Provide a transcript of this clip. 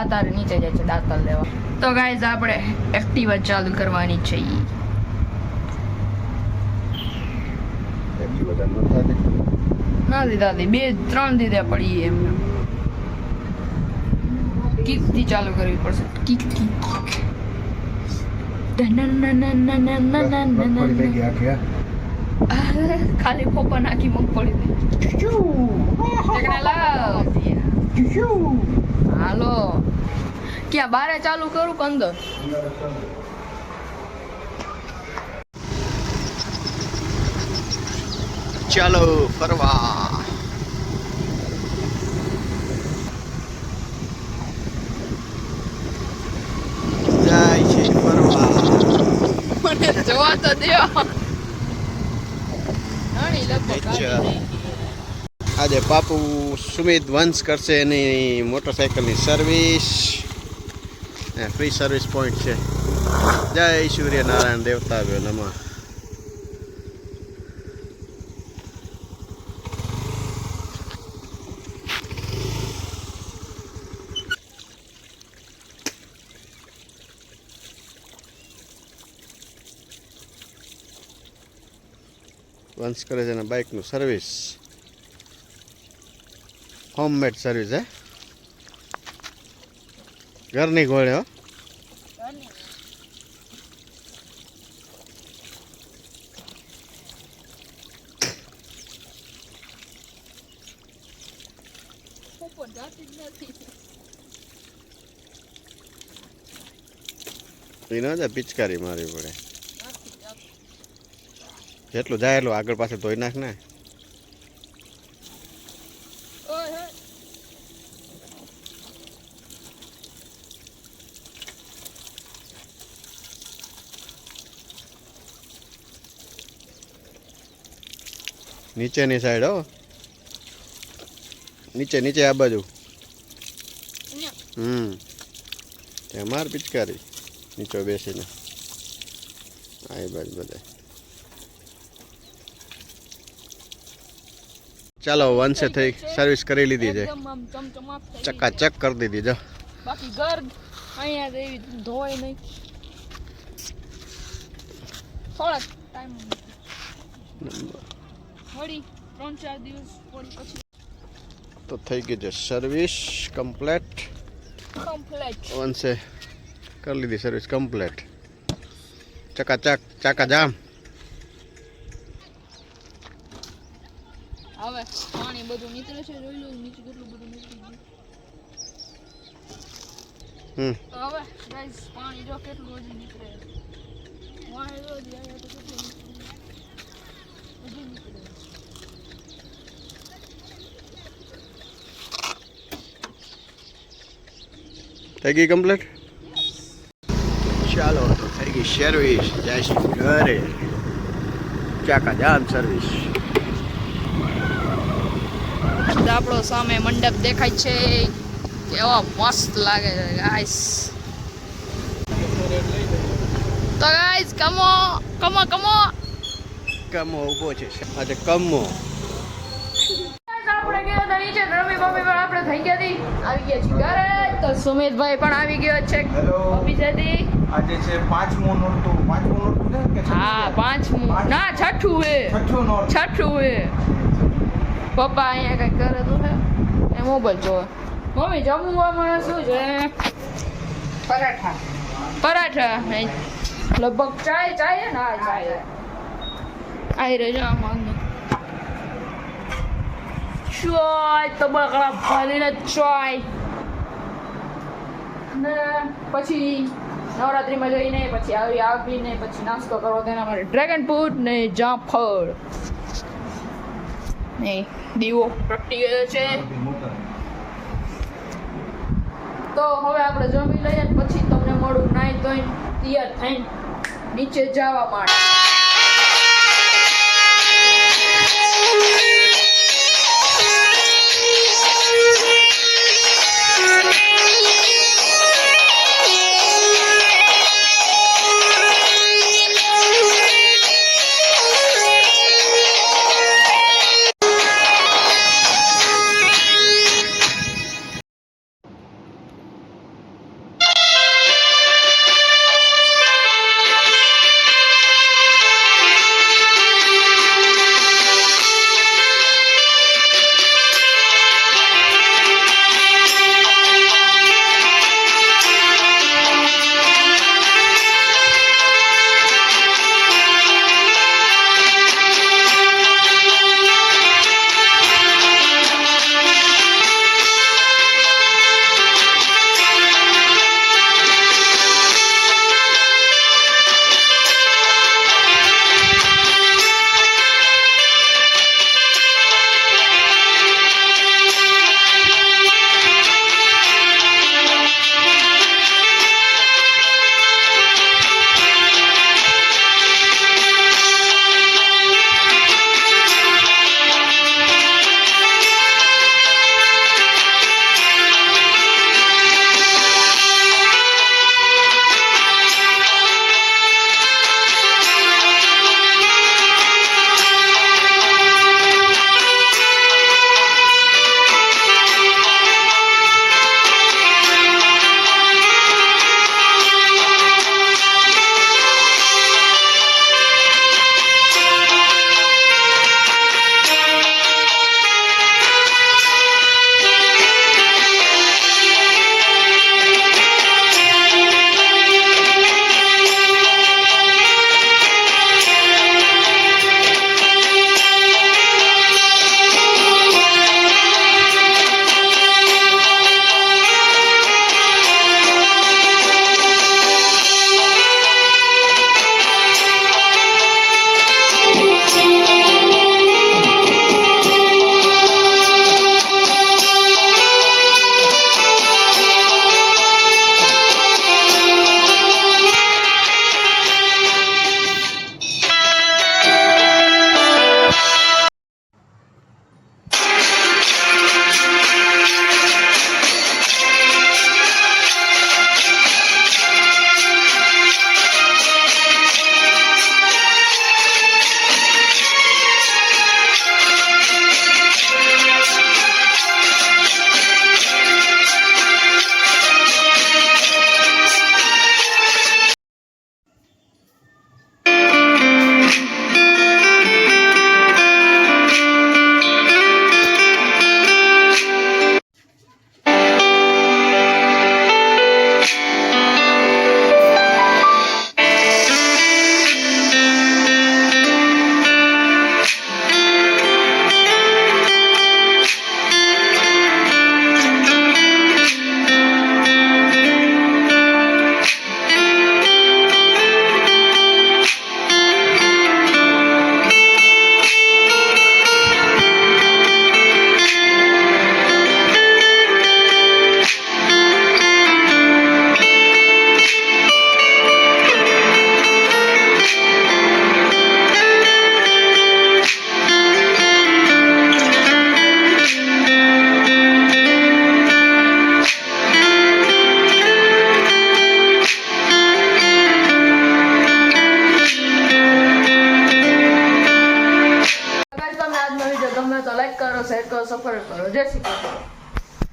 અત્યારે નીચે જાય છે દાંતલ લેવા. તો ગાઈઝ આપણે એક્ટિવા ચાલુ કરવાની છે ના દીધા દી બે ત્રણ દીધા પડી એમને કિકથી ચાલુ કરવી પડશે. કિક હા. ખાલી પપ્પા નાખી મગફળી હાલો. ક્યાં બારે ચાલુ કરું કે અંદર? ચાલો ફરવા. જાય છે ફરવા. મને જોવા તો દો નાની લગભગ આજે બાપુ સુમિત વંશ કરશે એની મોટરસાયકલની સર્વિસ ફ્રી સર્વિસ પોઈન્ટ છે. જય સૂર્યનારાયણ દેવતા આવ્યો નમઃ. વંશ કરે છે એના બાઇકનું સર્વિસ હોમમેડ સર્વિસ, હે ઘરની ગોળે, હો ઘરની. પપ્પા જાતી જ નથી એ ન જાય, પિચકારી મારવી પડે. જેટલું જાય એટલું આગળ પાછળ ધોઈ નાખ ને નીચેની સાઈડ હો. નીચે નીચે આ બાજુ. હમ. ત્યાં માર પિચકારી. નીચે બેસીને. આ બાજુ બધા. ચાલો વંશે થઈ સર્વિસ કરી લીધી છે. ચકા. ચકાચક કરી દીધી જો. બાકી ઘર અહીંયા દેવી ધોય નહીં. થોડાક ટાઈમ વળી ત્રણ ચાર દિવસ વળી પછી. તો થઈ ગઈ છે સર્વિસ કમ્પ્લેટ કમ્પ્લેટ વનસે કરી લીધી સર્વિસ કમ્પ્લેટ ચકાચક ચાકા જામ. હવે પાણી બધું નીકળે છે જોઈ લો નીચે કેટલું બધું નીકળી ગયું. હમ. હવે ગાઈસ પાણી જો કેટલું હજી નીકળે. વાણી જો તો કેટલું નીકળે હજી નીકળે થઈ ગઈ કમ્પ્લીટ ચાલો તો થઈ ગઈ સર્વિસ જઈશું ઘરે ચાકા જામ સર્વિસ આપણો સામે મંડપ દેખાય છે. કેવા મસ્ત લાગે છે ગાઈસ તો ગાઈસ કમો કમો કમો. કમો ઊભો છે. આજે કમો. આપણે ગયા હતા નીચે રમી મમ્મી પણ થઈ ગયા હતી આવી ગયા છે ઘરે. તો સુમિતભાઈ પણ આવી ગયો છે. હેલો. ઓફિસેથી આજે છે પાંચમું નોરતું. પાંચમું નોરતું છે કે છઠ્ઠું હા છે? પાંચમું. ના છઠ્ઠું હે છઠ્ઠું નોરતું. છઠ્ઠું એ પપ્પા અહીંયા કઈ કરે તો હે. એ મોબાઈલ જોવે. મમ્મી જમવામાં શું છે? પરાઠા. પરાઠા લગભગ ચાય ચાય ને? હા ચાય આઈ રહ્યો આમાં. ચાય તો બકડા ભરીને ચોય ને પછી નવરાત્રીમાં જઈને પછી આવી આવીને પછી નાસ્તો કરવો તેના માટે ડ્રેગન ફ્રૂટ ને જામફળ ને દીવો પ્રગટી ગયો છે તો હવે આપણે જમી લઈએ પછી તમને મળું. નાઈ ધોઈને તૈયાર થઈને નીચે જવા માટે.